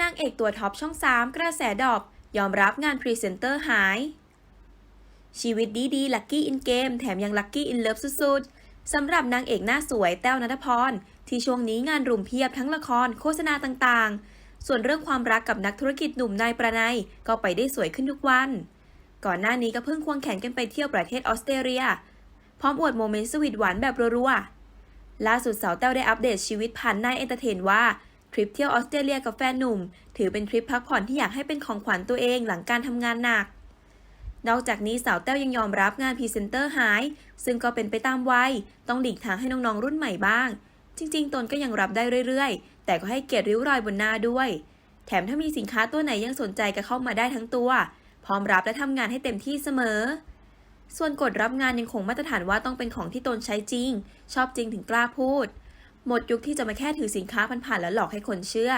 นางเอกตัวท็อปช่อง 3 กระแสดอกยอมรับงานพรีเซนเตอร์หาย ชีวิตดีๆลัคกี้อินเกมแถมยังลัคกี้อินเลิฟสุดๆ สำหรับนางเอกหน้าสวยแต้วนัทพร ที่ช่วงนี้งานรุมเพียบทั้งละครโฆษณาต่างๆ ส่วนเรื่องความรักกับนักธุรกิจหนุ่มนายประนัยก็ไปได้สวยขึ้นทุกวัน ก่อนหน้านี้ก็เพิ่งควงแขนกันไปเที่ยวประเทศออสเตรเลีย พร้อมอวดโมเมนต์สวีทหวานแบบรัวๆล่าสุดสาวแต้วได้อัปเดตชีวิตผ่านนายเอนเตอร์เทนว่า ทริปเที่ยวออสเตรเลียกับแฟนหนุ่ม ถือเป็นทริปพักผ่อนที่อยากให้เป็นของขวัญตัวเองหลังการทำงานหนัก นอกจากนี้สาวแต้วยังยอมรับงานพรีเซนเตอร์หาย ซึ่งก็เป็นไปตามวัย ต้องหลีกทางให้น้องๆรุ่นใหม่บ้าง จริง ๆ ตนก็ยังรับได้เรื่อยๆ แต่ก็ให้เกียรติริ้วรอยบนหน้าด้วย แถมถ้ามีสินค้าตัวไหนยังสนใจก็เข้ามาได้ทั้งตัว พร้อมรับและทำงานให้เต็มที่เสมอส่วนกฎรับงานยังคงมาตรฐานว่าต้องเป็นของที่ตนใช้จริง ชอบจริงถึงกล้าพูด หมดยุคที่จะมาแค่ถือสินค้าผ่านๆแล้วหลอกให้คนเชื่อ